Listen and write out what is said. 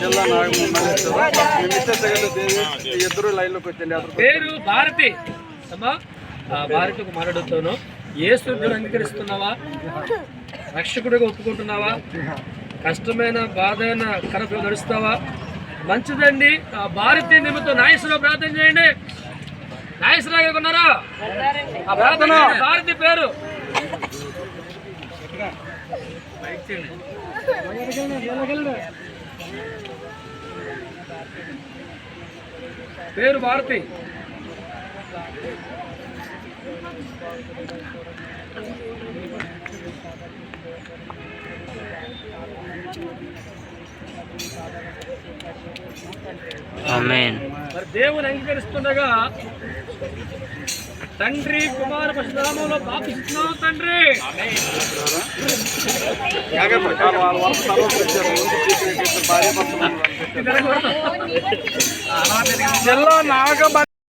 జిల్లా ఇద్దరు లైన్లోకి వచ్చండి అతను పేరు భారతి. అమ్మా ఆ భారతికి మాట్లాడుతాను ఏ శుద్ధులు అంగీకరిస్తున్నావా? రక్షకుడిగా ఒప్పుకుంటున్నావా? కష్టమైన బాధైన కరపు నడుస్తావా? మంచిదండి. ఆ భారతి నిమిత్తం నాయసులో ప్రార్థన చేయండి. నాయసులాగా ఉన్నారా ఆ ప్రార్థన భారతి పేరు? పేరు భారతి. ఆమెన్ మరి దేవుని అంగీకరిస్తుండగా తండ్రి కుమార పశునామంలో పాపిస్తున్నావు తండ్రి. జిల్లా నాగ